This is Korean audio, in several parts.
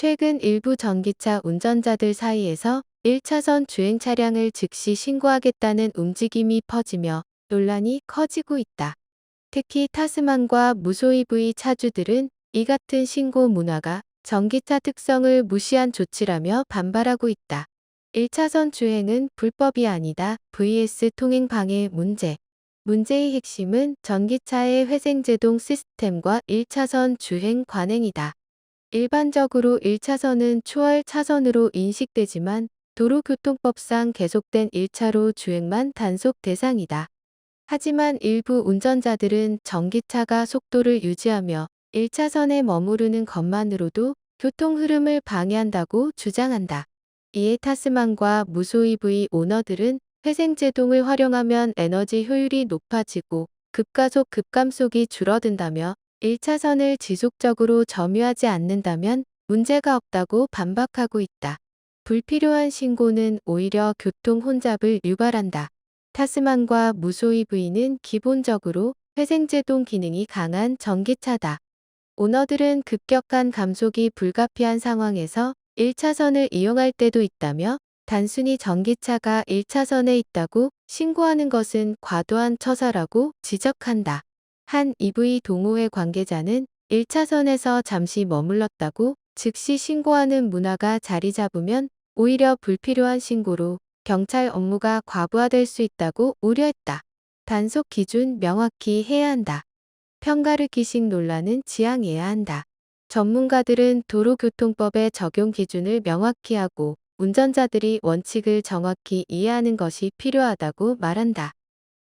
최근 일부 전기차 운전자들 사이에서 1차선 주행 차량을 즉시 신고하겠다는 움직임이 퍼지며 논란이 커지고 있다. 특히 타스만과 무소 EV 차주들은 이 같은 신고 문화가 전기차 특성을 무시한 조치라며 반발하고 있다. 1차선 주행은 불법이 아니다. vs 통행 방해 문제. 문제의 핵심은 전기차의 회생제동 시스템과 1차선 주행 관행이다. 일반적으로 1차선은 초월 차선으로 인식되지만 도로교통법상 계속된 1차로 주행만 단속 대상이다. 하지만 일부 운전자들은 전기차가 속도를 유지하며 1차선에 머무르는 것만으로도 교통 흐름을 방해한다고 주장한다. 이에 타스만과 무소 EV 오너들은 회생제동을 활용하면 에너지 효율이 높아지고 급가속 급감속이 줄어든다며 1차선을 지속적으로 점유하지 않는다면 문제가 없다고 반박하고 있다. 불필요한 신고는 오히려 교통 혼잡을 유발한다. 타스만과 무소 EV는 기본적으로 회생제동 기능이 강한 전기차다. 오너들은 급격한 감속이 불가피한 상황에서 1차선을 이용할 때도 있다며 단순히 전기차가 1차선에 있다고 신고하는 것은 과도한 처사라고 지적한다. 한 EV 동호회 관계자는 1차선에서 잠시 머물렀다고 즉시 신고하는 문화가 자리 잡으면 오히려 불필요한 신고로 경찰 업무가 과부하될 수 있다고 우려했다. 단속 기준 명확히 해야 한다. 편가르기식 논란은 지양해야 한다. 전문가들은 도로교통법의 적용 기준을 명확히 하고 운전자들이 원칙을 정확히 이해하는 것이 필요하다고 말한다.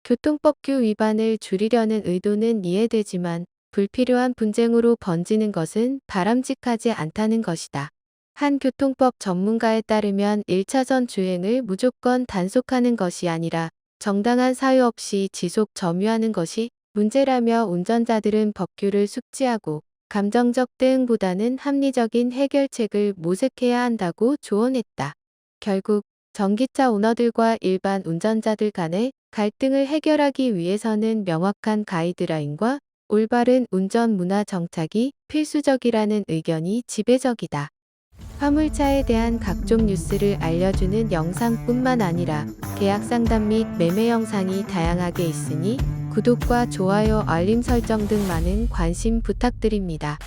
교통법규 위반을 줄이려는 의도는 이해되지만 불필요한 분쟁으로 번지는 것은 바람직하지 않다는 것이다. 한 교통법 전문가에 따르면 1차선 주행을 무조건 단속하는 것이 아니라 정당한 사유 없이 지속 점유하는 것이 문제라며 운전자들은 법규를 숙지하고 감정적 대응보다는 합리적인 해결책을 모색해야 한다고 조언했다. 결국 전기차 오너들과 일반 운전자들 간의 갈등을 해결하기 위해서는 명확한 가이드라인과 올바른 운전 문화 정착이 필수적이라는 의견이 지배적이다. 화물차에 대한 각종 뉴스를 알려주는 영상뿐만 아니라 계약 상담 및 매매 영상이 다양하게 있으니 구독과 좋아요 알림 설정 등 많은 관심 부탁드립니다.